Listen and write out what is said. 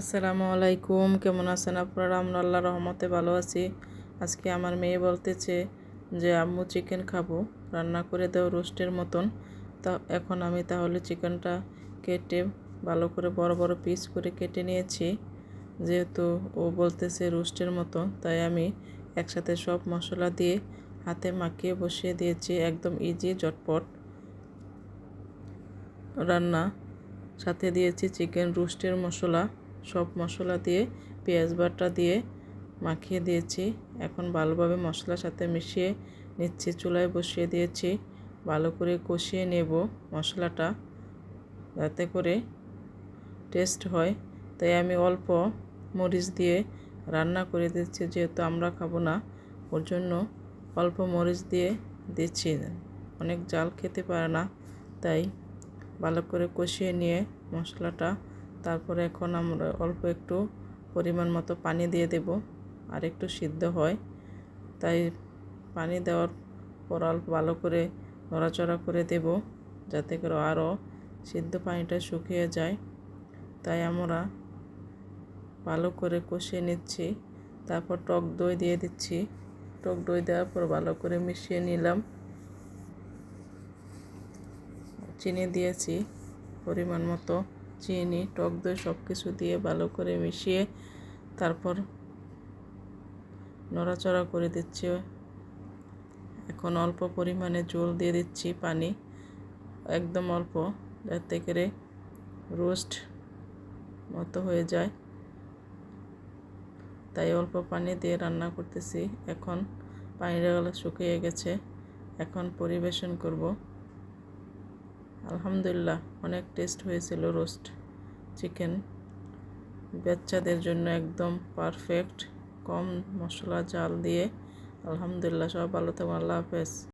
আসসালামু আলাইকুম, কেমন আছেন আপনারা? আমরা আল্লাহ রহমতে ভালো আছি। আজকে আমার মেয়ে বলতেছে যে, আম্মু চিকেন খাব। রান্না করে দাও রোস্টের মতন। তা এখন আমি তাহলে চিকেনটা কেটে ভালো করে বড় বড় পিস করে কেটে নিয়েছি। যেহেতু ও বলতেছে রোস্টের মতো তাই আমি একসাথে সব মশলা দিয়ে হাতে মাখিয়ে বসিয়ে দিয়েছি, একদম ইজি জটপট রান্না সাথে দিয়েছি চিকেন রোস্টের মশলা। সব মশলা দিয়ে, পেঁয়াজ বাটা দিয়ে মাখিয়ে দিয়েছি। এখন ভালোভাবে মশলার সাথে মিশিয়ে নিচ্ছি, চুলায় বসিয়ে দিয়েছি। ভালো করে কষিয়ে নেব মশলাটা যাতে করে টেস্ট হয়। তাই আমি অল্প মরিচ দিয়ে রান্না করে দিচ্ছি, যেহেতু আমরা খাব না, ওর জন্য অল্প মরিচ দিয়ে দিচ্ছি। অনেক জাল খেতে পারে না, তাই ভালো করে কষিয়ে নিয়ে মশলাটা তারপরে এখন আমরা অল্প একটু পরিমাণ মতো পানি দিয়ে দেব, আর একটু সিদ্ধ হয়। তাই পানি দেওয়ার পর অল্প ভালো করে নড়াচড়া করে দেব, যাতে করে আরও সিদ্ধ পানিটা শুকিয়ে যায়। তাই আমরা ভালো করে কষিয়ে নিচ্ছি। তারপর টক দই দিয়ে দিচ্ছি। টক দই দেওয়ার পর ভালো করে মিশিয়ে নিলাম। চিনি দিয়েছি পরিমাণ মতো। চিনি, টক দই সব কিছু দিয়ে ভালো করে মিশিয়ে তারপর নড়াচড়া করে দিচ্ছি। এখন অল্প পরিমাণে জল দিয়ে দিচ্ছি পানি, একদম অল্প, যাতে করে রোস্ট মতো হয়ে যায়। তাই অল্প পানি দিয়ে রান্না করতেছি। এখন পানিটা শুকিয়ে গেছে। এখন পরিবেশন করব। আলহামদুলিল্লাহ, অনেক টেস্ট হয়েছিল রোস্ট চিকেন বাচ্চাদের জন্য একদম পারফেক্ট কম মশলা, জাল দিয়ে। আলহামদুলিল্লাহ সব ভালো থাকুন আল্লাহ হাফেজ।